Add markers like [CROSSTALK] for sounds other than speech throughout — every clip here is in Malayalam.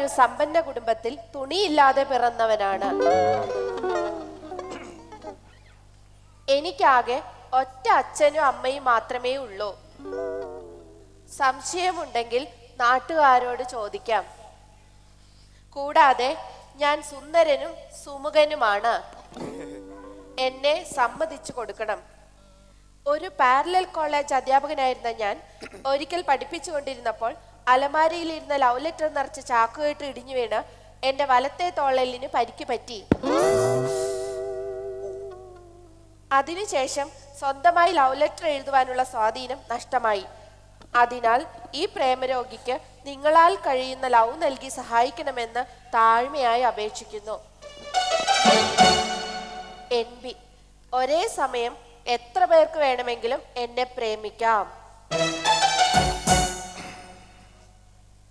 ഞാനൊരു സമ്പന്ന കുടുംബത്തിൽ തുണിയില്ലാതെ പിറന്നവനാണ്. എനിക്കാകെ ഒറ്റ അച്ഛനും അമ്മയും മാത്രമേ ഉള്ളൂ. സംശയമുണ്ടെങ്കിൽ നാട്ടുകാരോട് ചോദിക്കാം. കൂടാതെ ഞാൻ സുന്ദരനും സുമുഖനുമാണ്. എന്നെ സമ്മതിച്ചു കൊടുക്കണം. ഒരു പാരലൽ കോളേജ് അധ്യാപകനായിരുന്ന ഞാൻ ഒരിക്കൽ പഠിപ്പിച്ചുകൊണ്ടിരുന്നപ്പോൾ അലമാരയിലിരുന്ന ലവ് ലെറ്റർ നിറച്ച് ചാക്കുകെട്ട് ഇടിഞ്ഞു വീണ് എന്റെ വലത്തെ തോളലിന് പരിക്ക് പറ്റി. അതിനുശേഷം സ്വന്തമായി ലവ് ലെറ്റർ എഴുതുവാനുള്ള സ്വാധീനം നഷ്ടമായി. അതിനാൽ ഈ പ്രേമരോഗിക്ക് നിങ്ങളാൽ കഴിയുന്ന ലവ് നൽകി സഹായിക്കണമെന്ന് താഴ്മയായി അപേക്ഷിക്കുന്നു. എൻ ബി ഒരേ സമയം എത്ര പേർക്ക് വേണമെങ്കിലും എന്നെ പ്രേമിക്കാം.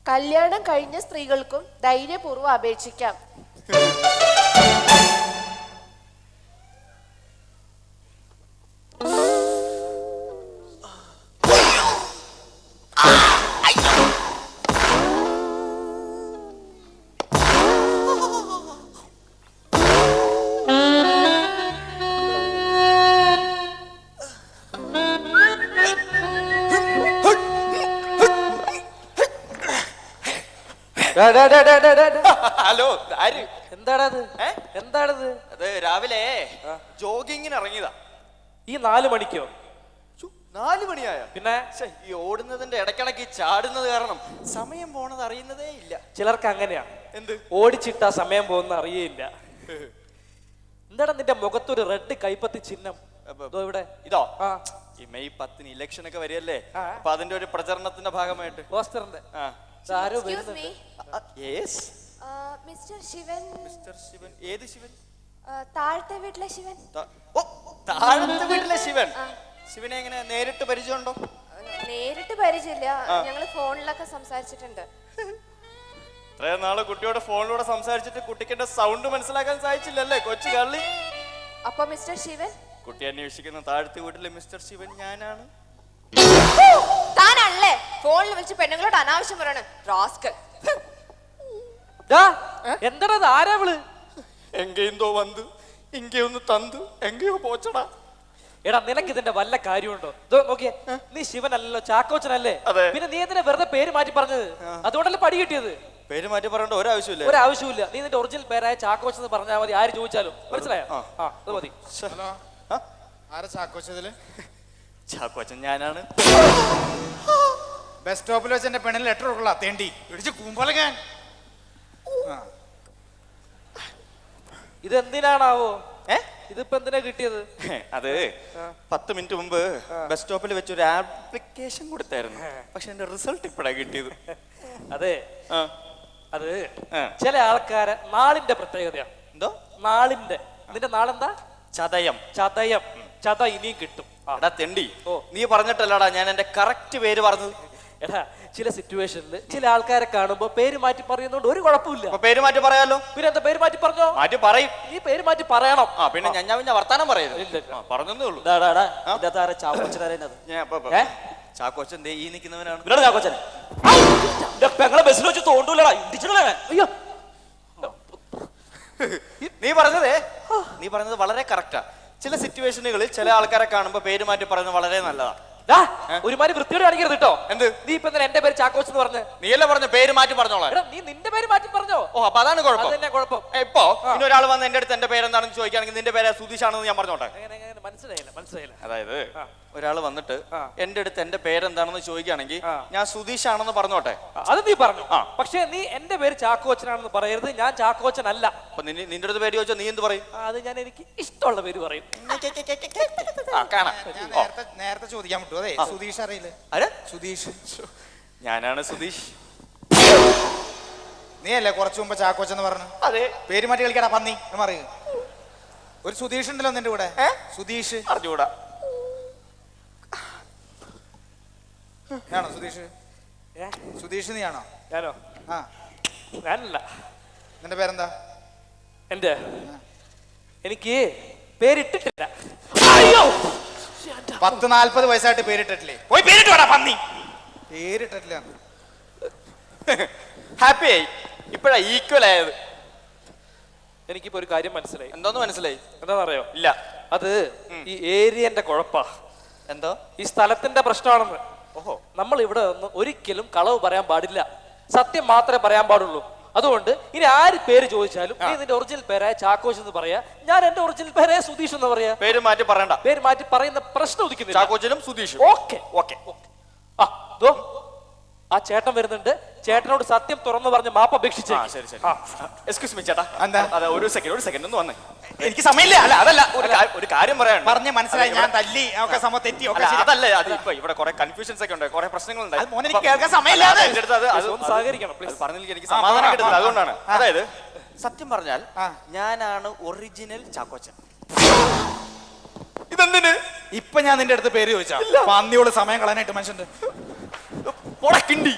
കല്യാണം കഴിഞ്ഞ സ്ത്രീകൾക്കും ധൈര്യപൂർവം അപേക്ഷിക്കാം. [LAUGHS] ഹലോ ആര്? എന്താണത്? എന്താണത്? അത് രാവിലെ ജോഗിങ്ങിന് ഇറങ്ങിയതാ. ഈ നാല് മണിക്കോ? നാല് മണിയായ? പിന്നെ? ഈ ഓടുന്നതിന്റെ ഇടയ്ക്കിടയ്ക്ക് ചാടുന്നത് കാരണം സമയം പോണത് അറിയുന്നതേ ഇല്ല. ചിലർക്ക് അങ്ങനെയാ എന്ത്? ഓടിച്ചിട്ടാ സമയം പോകുന്ന അറിയേയില്ല. എന്താണ് നിന്റെ മുഖത്തൊരു റെഡ് കൈപ്പത്തി ചിഹ്നം? ദോ ഇവിടെ. ഇതോ? ആ. ഈ മെയ് പത്തിന് ഇലക്ഷൻ ഒക്കെ വരികയല്ലേ. അപ്പൊ അതിന്റെ ഒരു പ്രചരണത്തിന്റെ ഭാഗമായിട്ട്. പോസ്റ്ററിന്റെ. ആ. ആരോ Excuse yes. Mister Sivan. Mister Sivan. ഏത് ശിവൻ? താഴത്തെ വീട്ടിലെ ശിവൻ. താഴത്തെ വീട്ടിലെ ശിവൻ. ശിവനെ എങ്ങനെ നേരിട്ട് പരിചയമുണ്ടോ? നേരിട്ട് പരിചയമില്ല. ഞങ്ങൾ ഫോണിലൊക്കെ സംസാരിച്ചിട്ടുണ്ട്. ഇത്രയും നാൾ കുട്ടിയോട് ഫോണിലൂടെ സംസാരിച്ചിട്ട് കുട്ടിക്ക് എന്റെ സൗണ്ട് മനസ്സിലാക്കാൻ സാധിച്ചില്ലല്ലേ കൊച്ചു കള്ളി? അപ്പൊ മിസ്റ്റർ ശിവൻ? കുട്ടി അന്വേഷിക്കുന്ന താഴത്തെ വീട്ടിലെ മിസ്റ്റർ ശിവൻ ഞാനാണ്. ഫോണിൽ വിളിച്ച് പെണ്ണുങ്ങളോട് അനാവശ്യം പറയണം. റാസ്കൽ. എന്താടാ ആരാ വിൾ എങ്കെന്തോ വന്ന് ഒന്ന് തന്ത് എങ്കയോ പോച്ചടാ. എടാ നിനക്ക് ഇതിന്റെ വല്ല കാര്യമുണ്ടോ? നോക്കിയേ നീ ശിവനല്ലോ ചാക്കോച്ചനല്ലേ? പിന്നെ നീ എന്തിനാ വെറുതെ പേര് മാറ്റി പറഞ്ഞത്? അതുകൊണ്ടല്ലേ പടി കിട്ടിയത്? പേര് മാറ്റി പറയേണ്ട ഒരാവശ്യമില്ല. ഒരാവശ്യമില്ല നീ നിന്റെ ഒറിജിനൽ പേരായ ചാക്കോച്ച എന്ന് പറഞ്ഞാൽ മതി. ആര് ചോദിച്ചാലും. മനസ്സിലായോ? ആ. അത് മതി. ഹലോ. ആരാ ചാക്കോച്ചതിൽ ചാക്കോച്ചൻ ഞാനാണ്. ബസ് സ്റ്റോപ്പിൽ വെച്ച് എന്റെ പെണ്ണിന് ലെറ്റർ കൊടുക്കല തേണ്ടി. ഇടിച്ച് കൂമ്പലകാൻ ഇതെന്തിനാണാവോ? ഏ? ഇതിപ്പോ എന്തിനാ കിട്ടിയത്? അത് പത്ത് മിനിറ്റ് മുമ്പ് ബസ് സ്റ്റോപ്പിൽ വെച്ച് ഒരു ആപ്ലിക്കേഷൻ കൊടുത്തായിരുന്നു. പക്ഷെ എന്റെ റിസൾട്ട് ഇപ്പഴാ കിട്ടിയത്. അതെ. അത് ചില ആൾക്കാരെ നാളിന്റെ പ്രത്യേകതയാണ് എന്തോ? നാളിന്റെ. നിന്റെ നാളെന്താ? ചതയം. ചതയം. ചത ഇനിയും കിട്ടും. എടാ തെണ്ടി. ഓ. നീ പറഞ്ഞിട്ടല്ലടാ ഞാൻ എന്റെ കറക്റ്റ് പേര് പറഞ്ഞത്. എടാ ചില സിറ്റുവേഷനിൽ ചില ആൾക്കാരെ കാണുമ്പോ പേര് മാറ്റി പറയുന്നോണ്ട് ഒരു കുഴപ്പമില്ല അപ്പൊ പേര് മാറ്റി പറയാലോ? പിന്നെ എന്താ പേര് മാറ്റി പറഞ്ഞോ? മാറ്റി പറയും. ഈ പേര് മാറ്റി പറയണം. ആ പിന്നെ ഞാൻ പിന്നെ വർത്താനം പറയരുത്. ഇല്ല. ആ, പറഞ്ഞതേ ഉള്ളൂ. ചാക്കോച്ചനാരേനത്? ഞാൻ അപ്പൊ- ഇപ്പൊ- ഏ? ചാക്കോച്ചൻ ദേ ഈ നിൽക്കുന്നവനാണ് ഇവനാണ് ചാക്കോച്ചൻ പെങ്ങളെ ബസ്സിൽ വെച്ച് തോണ്ടൂലടാ ഇടിച്ചിട്ടുള്ള അയ്യോ. നീ പറഞ്ഞതേ. നീ പറഞ്ഞത് വളരെ കറക്റ്റാ ചില സിറ്റുവേഷനുകളിൽ ചില ആൾക്കാരെ കാണുമ്പോ പേര് മാറ്റി പറയുന്നത് വളരെ നല്ലതാ. ഡാ, ഒരുമാതിരി വൃത്തിയോട് കാണിക്കരുത് കേട്ടോ. എന്ത്? നീ ഇപ്പൊ എന്റെ പേര് ചാക്കോച്ച് എന്ന് നീ നീയല്ലേ പറഞ്ഞ? പേര് മാറ്റി പറഞ്ഞോളാം എടാ നീ നിന്റെ പേര് മാറ്റി പറഞ്ഞോ? ഓ അപ്പൊ അതാണ് കുഴപ്പം. കുഴപ്പം. ഇപ്പൊ ഇനി ഒരാൾ വന്ന് എന്റെ അടുത്ത് എന്റെ പേരെന്താണെന്ന് ചോദിക്കുകയാണെങ്കിൽ നിന്റെ പേര് സുധീഷാണെന്ന് ഞാൻ പറഞ്ഞോട്ടെ? മനസ്സിലായില്ല മനസ്സിലായില്ല. അതായത് ഒരാൾ വന്നിട്ട്. എന്റെ അടുത്ത് എന്റെ പേരെന്താണെന്ന് ചോദിക്കുകയാണെങ്കിൽ ഞാൻ ഞാൻ സുധീഷാണെന്ന് പറഞ്ഞോട്ടെ? അത് നീ പറഞ്ഞു. ആ. പക്ഷേ നീ എന്റെ പേര് ചാക്കോച്ചനാണെന്ന് പറയരുത്. ഞാൻ ചാക്കോച്ചൻ അല്ല നിന്റെ അടുത്ത് പേര് ചോദിച്ചാൽ നീ എന്ത് പറയും? അത് ഞാൻ എനിക്ക് ഇഷ്ടമുള്ള പേര് പറയും. നേരത്തെ ചോദിക്കാൻ അതെ സുധീഷ് അറിയില്ലേ? ആര്? സുധീഷ്. ഞാനാണ് സുധീഷ്. നീ അല്ലേ കുറച്ചു മുമ്പ് ചാക്കോച്ചെന്ന് പറഞ്ഞു? അതെ. പേര് മാറ്റി കളിക്കടാ പന്നി. എന്ന് പറയൂ ഒരു സുധീഷ് ഉണ്ടല്ലോ നിന്റെ കൂടെ? സുധീഷ്. അറിഞ്ഞൂടാ ആണോ സുധീഷ്? സുധീഷ് നീയാണോ? ഞാനോ? ആ. ഞാനല്ല. നിന്റെ പേരെന്താ? എന്റെ എനിക്ക് പേരിട്ടിട്ടില്ല. പത്ത് നാല്പത് വയസ്സായിട്ട് പേരിട്ടിട്ടില്ലേ? പോയി പേരിട്ട് വേടാ പന്നി. പേരിട്ടിട്ടില്ല. ഹാപ്പി ആയി. ഇപ്പഴാ ഈക്വൽ ആയത്. എനിക്കിപ്പോ ഒരു കാര്യം മനസ്സിലായി. എന്തോന്ന് മനസ്സിലായി? എന്താ പറയോ ഇല്ല. അത് ഈ ഏരിയന്റെ കുഴപ്പാ. എന്തോ? ഈ സ്ഥലത്തിന്റെ പ്രശ്നമാണെന്ന്. ഓഹോ. നമ്മൾ ഇവിടെ ഒന്ന് ഒരിക്കലും കളവ് പറയാൻ പാടില്ല. സത്യം മാത്രമേ പറയാൻ പാടുള്ളൂ. അതുകൊണ്ട് ഇനി ആര് പേര് ചോദിച്ചാലും നീ നിന്റെ ഒറിജിനൽ പേരായ ചാക്കോച്ച് എന്ന് പറയാ. ഞാൻ എന്റെ ഒറിജിനൽ പേരായ സുധീഷ് എന്ന് പറയാ. പേര് മാറ്റി പറയണ്ട. പേര് മാറ്റി പറയുന്ന പ്രശ്നം ഉദിക്കുന്നില്ല. ചാക്കോച്ചനും സുധീഷും. ഓക്കെ. ഓക്കെ. ആ ചേട്ടൻ വരുന്നുണ്ട്. ചേട്ടനോട് സത്യം തുറന്നു പറഞ്ഞ് മാപ്പ് അപേക്ഷിച്ചേ ആ ശരി ശരി. എക്സ്ക്യൂസ് മീ ചേട്ടാ. എന്താ? അതെ ഒരു സെക്കൻഡ് ഒരു സെക്കൻഡ് ഒന്ന് വന്നേ. എനിക്ക് സമയമില്ല. അല്ല അതല്ല ഒരു കാ- ഒരു കാര്യം പറയാനുണ്ട്. പറഞ്ഞ് മനസ്സിലായി ഞാൻ തല്ലി ഒക്കെ സമ തെറ്റി ഒക്കെ ശരി. അതല്ല അത് ഇപ്പൊ ഇവിടെ കുറെ കൺഫ്യൂഷൻസ് ഒക്കെ ഉണ്ട് കുറെ പ്രശ്നങ്ങളുണ്ട്. അത് മോനെ എനിക്ക് കേൾക്കാൻ സമയമില്ല. അത്. എന്റെ അടുത്ത് അത് അത് ഒന്ന് സഹകരിക്കണം, please. അത് എനിക്ക് സമാധാനം പറ, കിട്ടുന്നില്ല അതുകൊണ്ടാണ്. അതായത് സത്യം പറഞ്ഞാൽ ആ. ഞാനാണ് ഒറിജിനൽ ചാക്കോച്ചൻ. ഇതെന്തിന്? ഇപ്പൊ ഞാൻ നിന്റെ അടുത്ത് പേര് ചോദിച്ചാ. പന്നിയോട് സമയം കളയാനായിട്ട് മനുഷ്യന്റെ പോടാ കിണ്ടി.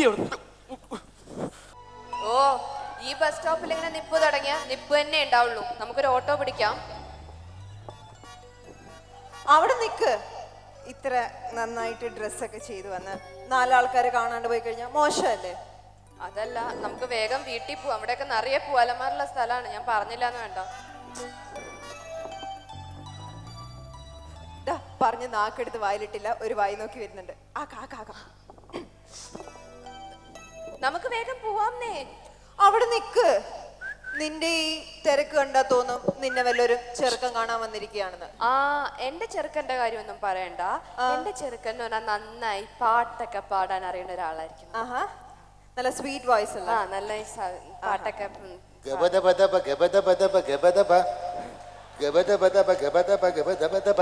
ഇവിടെ തെണ്ടി ഓ ഈ ബസ് സ്റ്റോപ്പിൽ ഇങ്ങനെ നിപ്പ് തുടങ്ങിയ നിപ്പ് തന്നെ ഉണ്ടാവുള്ളൂ. നമുക്കൊരു ഓട്ടോ പിടിക്കാം. അവിടെ നിക്ക്. ഇത്ര നന്നായിട്ട് ഡ്രസ്സൊക്കെ ചെയ്തു വന്ന് നാലാൾക്കാരെ കാണാണ്ട് പോയി കഴിഞ്ഞാൽ മോശമല്ലേ? അതല്ല നമുക്ക് വേഗം വീട്ടിൽ പോവാം. അവിടെയൊക്കെ നിറയെ പൂവലമാരുള്ള സ്ഥലമാണ്. ഞാൻ പറഞ്ഞില്ല എന്ന് വേണ്ട. ദാ, പറഞ്ഞ് നാക്കെടുത്ത് വായിലിട്ടില്ല. ഒരു വായി നോക്കി വരുന്നുണ്ട്. ആ കാ. നമുക്ക് വേഗം പോവാന്നേ. അവിടെ നിക്ക്. നിന്റെ ഈ തിരക്ക് കണ്ടാ തോന്നും നിന്നെ വല്ലൊരു ചെറുക്കൻ കാണാൻ വന്നിരിക്കുകയാണെന്ന്. ആ എന്റെ ചെറുക്കന്റെ കാര്യമൊന്നും പറയണ്ട. എന്റെ ചെറുക്കൻ എന്ന് പറഞ്ഞാൽ നന്നായി പാട്ടൊക്കെ പാടാൻ അറിയുന്ന ഒരാളായിരിക്കും. ആഹാ. നല്ല സ്വീറ്റ് വോയിസ് ആ അല്ല നല്ല ഈ സ- പാട്ടൊക്കെ ഉം, ഗബദബദബ ഗബദബദബ ഗബദബ ഗബദബദബ ഗബദബ ഗബദബദബ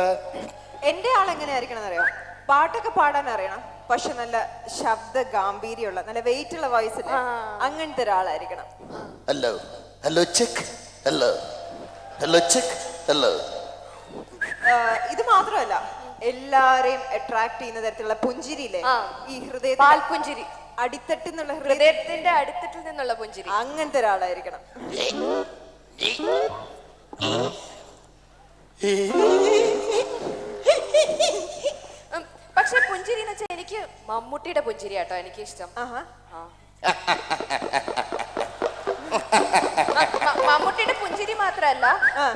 എന്റെ ആൾ എങ്ങനെയായിരിക്കണം അറിയോ പാട്ടൊക്കെ പാടാൻ അറിയണം. പക്ഷെ നല്ല ശബ്ദ ഗാംഭീര്യമുള്ള നല്ല വെയിറ്റ് ഉള്ള വോയിസ് അങ്ങനത്തെ ഒരാളായിരിക്കണം. Hello hello check hello hello check hello ഇത് മാത്രമല്ല എല്ലാരെയും അട്രാക്ട് ചെയ്യുന്ന തരത്തിലുള്ള പുഞ്ചിരിയില്ലേ. ഈ ഹൃദയ പാൽപുഞ്ചിരി. അടിത്തട്ടിൽ നിന്നുള്ള ഹൃദയത്തിന്റെ അടിത്തട്ടിൽ നിന്നുള്ള പുഞ്ചിരി. അങ്ങനത്തെ ഒരാളായിരിക്കണം. ഉം, പക്ഷെ പുഞ്ചിരി എന്ന് വെച്ചാൽ എനിക്ക് മമ്മൂട്ടിയുടെ പുഞ്ചിരി കേട്ടോ എനിക്ക് ഇഷ്ടം മമ്മൂട്ടിയുടെ പുഞ്ചിരി മാത്രല്ല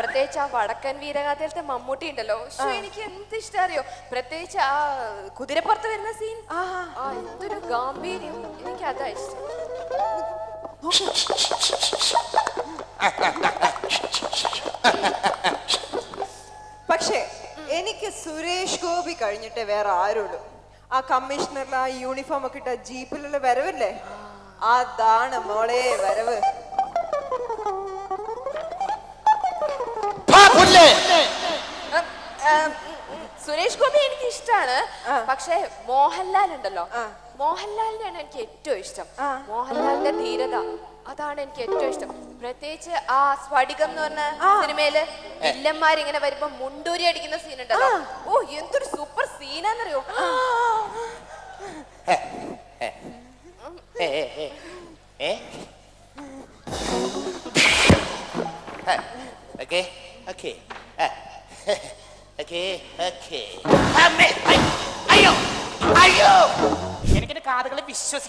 പ്രത്യേകിച്ച് ആ വടക്കൻ വീരഗാഥയിലത്തെ മമ്മൂട്ടി ഉണ്ടല്ലോ. എനിക്ക് എന്ത് ഇഷ്ടം അറിയോ? പ്രത്യേകിച്ച് ആ കുതിരപ്പുറത്ത് വരുന്ന സീൻ എന്തൊരു ഗാംഭീര്യം. എനിക്ക് അതാ ഇഷ്ടം. പക്ഷേ എനിക്ക് സുരേഷ് ഗോപി കഴിഞ്ഞിട്ടേ വേറെ ആരുള്ളൂ. ആ കമ്മീഷണറിൽ ആ യൂണിഫോം ഒക്കെ ഇട്ട ജീപ്പിലുള്ള വരവില്ലേ? അതാണ് മോളെ വരവ്. സുരേഷ് ഗോപി എനിക്ക് ഇഷ്ടമാണ് പക്ഷെ മോഹൻലാൽ ഉണ്ടല്ലോ. മോഹൻലാലിനെയാണ് എനിക്ക് ഏറ്റവും ഇഷ്ടം. മോഹൻലാലിന്റെ ധീരത അതാണ് എനിക്ക് ഏറ്റവും ഇഷ്ടം. പ്രത്യേകിച്ച് ആ സ്ഫടികം എന്ന് പറഞ്ഞ സിനിമയിൽ വില്ലന്മാരിങ്ങനെ വരുമ്പോ മുണ്ടൂരി അടിക്കുന്ന സീൻ ഉണ്ടല്ലോ. ഓ എന്തൊരു സൂപ്പർ സീനാന്നറിയോ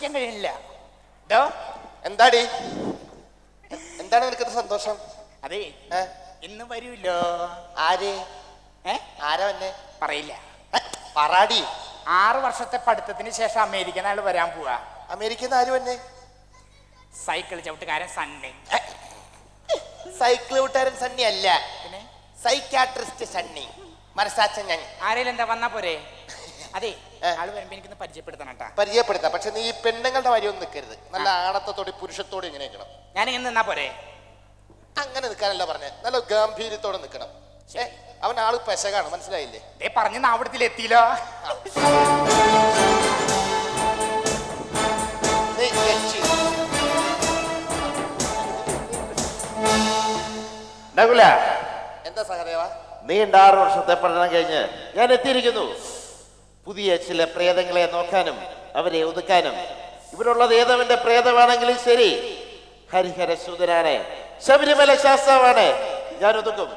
വിശ്വസിക്കാൻ കഴിയുന്നില്ല ഡോ എന്താടി? എന്താണ് നിനക്കത് സന്തോഷം? അതെ ഏ? ഇന്ന് വരൂല്ലോ ആര്? ഏ? ആരാ വന്നെ? പറയില്ല. പറാടി. ആറ് വർഷത്തെ പഠിത്തത്തിന് ശേഷം അമേരിക്കൻ ആൾ വരാൻ പോവാ. അമേരിക്കന്ന് ആര് വന്നെ? സൈക്കിൾ ചവിട്ടുകാരൻ സണ്ണി. സൈക്കിൾ കൂട്ടുകാരൻ സണ്ണി അല്ല. പിന്നെ? സൈക്കാട്രിസ്റ്റ് സണ്ണി. മനസ്സാച്ചൻ ഞാൻ. ആരേലും എന്താ വന്നാ പോരെ? [LAUGHS] അതെ. ആൾ വരുമ്പോ എനിക്കൊന്ന് പരിചയപ്പെടുത്തണം കേട്ടാ. പരിചയപ്പെടുത്താം. പക്ഷെ നീ ഈ പെണ്ണുങ്ങളുടെ ഒന്നും നിൽക്കരുത്. നല്ല ആണത്തോടെ പുരുഷത്തോടെ ഇങ്ങനെ നിൽക്കണം. ഞാൻ ഇങ്ങനെ നിന്നാ പോരെ? അങ്ങനെ നിൽക്കാനല്ല പറഞ്ഞത് നല്ല ഗാംഭീര്യത്തോടെ നിൽക്കണം. ഏ അവൻ ആൾ പെശകാണ് മനസ്സിലായില്ലേ? ദേ പറഞ്ഞ് നാവിടത്തിൽ എത്തിയില്ലോ. എന്താ സഹദേവ? നീ ആറ് വർഷത്തെ പഠനം കഴിഞ്ഞ് ഞാൻ എത്തിയിരിക്കുന്നു. പുതിയ ചില പ്രേതങ്ങളെ നോക്കാനും അവരെ ഒതുക്കാനും. ഇവിടുള്ളത് ഏതവന്റെ പ്രേതമാണെങ്കിലും ശരി. ഹരിഹര സുതനാണ്. ശബരിമല ശാസ്താവാണ്. ഞാൻ ഒതുക്കും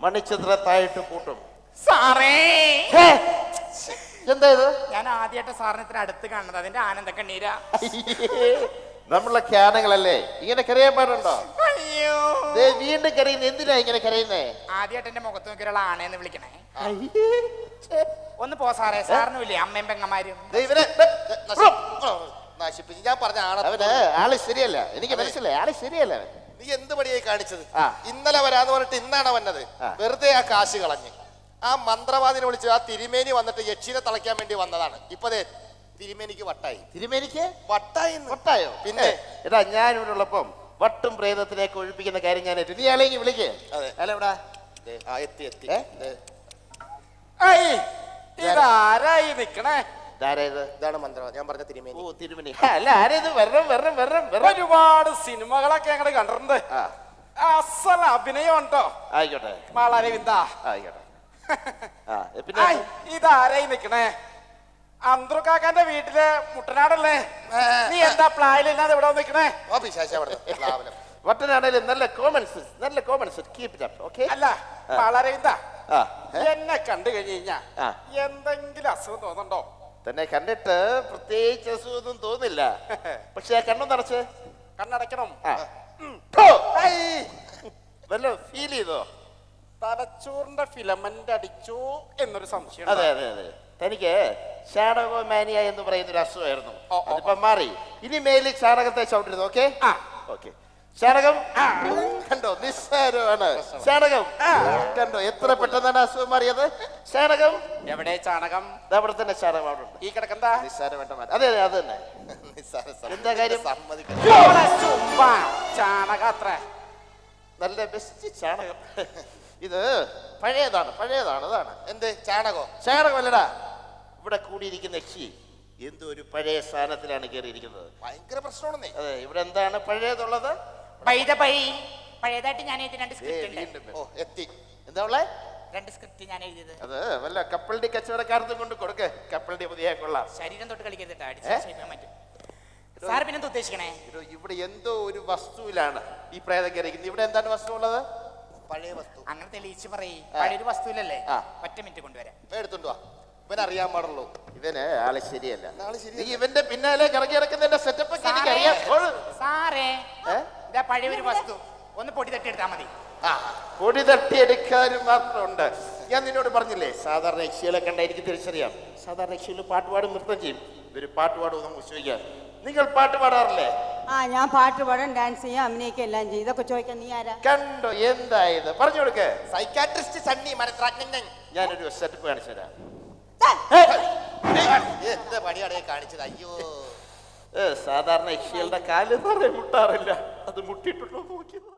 മണിച്ചിത്രത്തായിട്ട് കൂട്ടും. സാറേ! എന്താ ഇത്? ഞാൻ ആദ്യമായിട്ട് സാറിന് ഇത്ര അടുത്ത് കാണുന്നത്. അതിന്റെ ആനന്ദ കണ്ണീരാ. നമ്മളെ ആണുങ്ങളല്ലേ ഇങ്ങനെ കരയാൻ പാടുണ്ടോ? ദേ വീണ്ടും കരയുന്നത് എന്തിനാ ഇങ്ങനെ കരയുന്നേ? ആദ്യമായിട്ട് എന്റെ മുഖത്ത് നോക്കി ഒരാൾ വിളിക്കണേ. ഒന്ന് പോ സാറേ സാറിനുമില്ലേ അമ്മയും പെങ്ങന്മാരും. ദേ ഇവനെ നശിപ്പിച്ച്. ഞാൻ പറഞ്ഞ അവന് ആൾ ശരിയല്ല. എനിക്ക് മനസ്സിലായി. ആൾ ശരിയല്ല അവൻ. നീ എന്ത് പണിയായി കാണിച്ചത്? ഇന്നലെ വരാന്ന് പറഞ്ഞിട്ട് ഇന്നാണ് വന്നത് വെറുതെ ആ കാശ് കളഞ്ഞ്. ആ മന്ത്രവാദിനെ വിളിച്ച് ആ തിരുമേനി വന്നിട്ട് യക്ഷിനെ തളയ്ക്കാൻ വേണ്ടി വന്നതാണ്. ഇപ്പൊ ദേ തിരുമേനിക്ക് വട്ടായി. തിരുമേനിക്ക്? വട്ടായി വട്ടായോ? പിന്നെ? എടാ ഞാൻ ഇവിടെ ഉള്ളപ്പം വട്ടും പ്രേതത്തിനെയൊക്കെ ഒഴിപ്പിക്കുന്ന കാര്യം ഞാൻ നീ അല്ലെങ്കിൽ വിളിക്കേ. അതെ. അല്ല എത്തി എത്തി. ദേ, ഇതാരായി നിക്കണേ? ഇതാണ് മന്ത്രം ഞാൻ പറഞ്ഞ തിരുമേനി. ഓ തിരുമേനി. [LAUGHS] അല്ല ആരേത് വെറും വെറും വെറും വെറും. ഒരുപാട് സിനിമകളൊക്കെ അങ്ങോട്ട് കണ്ടിട്ടുണ്ട്. അസല അസൽ അഭിനയം ഉണ്ടോ? ആയിക്കോട്ടെ. മാളാരവിന്ദ ആയിക്കോട്ടെ. [LAUGHS] ആ പിന്നെ? ഇതാരായി നിക്കണേ? അന്ത്രുക്കാക്കാന്റെ വീട്ടിലെ മുട്ടനാടല്ലേ? നീ എന്താ പ്ലായിലില്ലാതെ ഇവിടെ നിക്കണേ ഓ പിശാശ വട്ടനാണേലും നല്ല കോമൺ സെൻസ് നല്ല common sense keep it up okay അല്ല മാളാരവിന്ദ? എന്നെ കണ്ടു കഴിഞ്ഞു. എന്തെങ്കിലും അസുഖം തോന്നുന്നുണ്ടോ? തന്നെ കണ്ടിട്ട് പ്രത്യേകിച്ച് അസുഖമൊന്നും തോന്നില്ല. [LAUGHS] പക്ഷെ കണ്ണു നിറച്ച് കണ്ണടയ്ക്കണം. വല്ല ഫീൽ ചെയ്തോ? തലച്ചോറിന്റെ ഫിലമെന്റ് അടിച്ചു എന്നൊരു സംശയം അതെ അതെ അതെ. തനിക്ക് ചാണകോമാനിയ എന്ന് പറയുന്ന ഒരു അസുഖമായിരുന്നു അതിപ്പം മാറി. ഇനി മേലിൽ ചാണകത്തെ ചവിട്ടരുത് ഓക്കെ. ഓക്കെ. ചാണകം? കണ്ടോ നിസ്സാരമാണ്. ചാണകം. കണ്ടോ എത്ര പെട്ടെന്നാണ് അസുഖം മാറിയത്? ചാണകം? എവിടെ ചാണകം? അവിടെ തന്നെ ചാണകം അവിടെ ഉണ്ട്. ഈ കിടക്കണ്ട നിസ്സാരമായിട്ട് മാറി അതെ അതെ അത് തന്നെ. എന്താ കാര്യം? ചാണകം അത്ര. നല്ല ബെസ്റ്റ് ചാണകം. ഇത് പഴയതാണ് പഴയതാണ് അതാണ്. എന്ത്? ചാണകോ? ചാണകമല്ലടാ. ഇവിടെ കൂടിയിരിക്കുന്ന യക്ഷി എന്തോ ഒരു പഴയ സ്ഥാനത്തിലാണ് കയറിയിരിക്കുന്നത്. ഭയങ്കര പ്രശ്നമാണെന്നേ. അതെ ഇവിടെ എന്താണ് പഴയതുള്ളത്? പഴയതായിട്ട് ഞാൻ എഴുതി രണ്ട് സ്ക്രിപ്റ്റ് ഉണ്ട്. ഓ എത്തി. എന്താ ഉള്ളേ? രണ്ട് സ്ക്രിപ്റ്റ് ഞാൻ എഴുതിയത്. അത് വല്ല കപ്പൽഡി കച്ചവടക്കാരത്തും കൊണ്ട് കൊടുക്ക്. കപ്പൽഡി പുതിയ കൊള്ളാം. ശരീരം തൊട്ട് കളിക്കരുത് സാർ പിന്നെന്താ ഉദ്ദേശിക്കണേ? ഇവിടെ എന്തോ ഒരു വസ്തുവിലാണ് ഈ പ്രേതം കയറിയിരിക്കുന്നത്. ഇവിടെ എന്താണ് വസ്തു ഉള്ളത്? പഴയ വസ്തു. അങ്ങനെ തെളിയിച്ച് പറയ്. പഴയൊരു വസ്തുവിലല്ലേ. ഒറ്റ മിനിറ്റ് കൊണ്ടുവരാം. എടുത്തോണ്ട് അറിയാൻ പാടുള്ളൂ. ഇവന് ആൾ ശരിയല്ല. നീ ഇവന്റെ പിന്നാലെ കറങ്ങി ഇറക്കുന്നതിന്റെ സെറ്റപ്പ് ഒക്കെ എനിക്ക് അറിയാം. സാറേ ഏ? ഇതാ പഴയ ഒരു വസ്തു. ഒന്ന് പൊടി തട്ടി തട്ടിയെടുത്താൽ മതി പൊടി തട്ടി തട്ടിയെടുക്കാനും മാത്രമുണ്ട്. ഞാൻ നിന്നോട് പറഞ്ഞില്ലേ സാധാരണ യക്ഷികളെ കണ്ട എനിക്ക് തിരിച്ചറിയാം. സാധാരണ യക്ഷികൾ പാട്ടുപാടും നൃത്തം ചെയ്യും. ഇവർ പാട്ടുപാടും നമുക്ക് ചോദിക്കാം. നിങ്ങൾ പാട്ട് പാടാറില്ലേ? ആ ഞാൻ പാട്ട് പാടും ഡാൻസ് ചെയ്യാം അഭിനയിക്കും എല്ലാം ചെയ്യും. ഇതൊക്കെ ചോദിക്കാൻ നീ ആരാ? കണ്ടോ എന്തായത് പറഞ്ഞു കൊടുക്കേ. സൈക്കാട്രിസ്റ്റ് സണ്ണി മനസ്സിലാക്കി ഞാനൊരു സെറ്റപ്പ് കാണിച്ചു തരാം. എന്ത് പണിയാണ് ഈ കാണിച്ചത് അയ്യോ സാധാരണ യക്ഷികളുടെ കാൽ നിറയെ മുട്ടാറില്ല? അത് മുട്ടിട്ടുണ്ടോ നോക്കിയത്.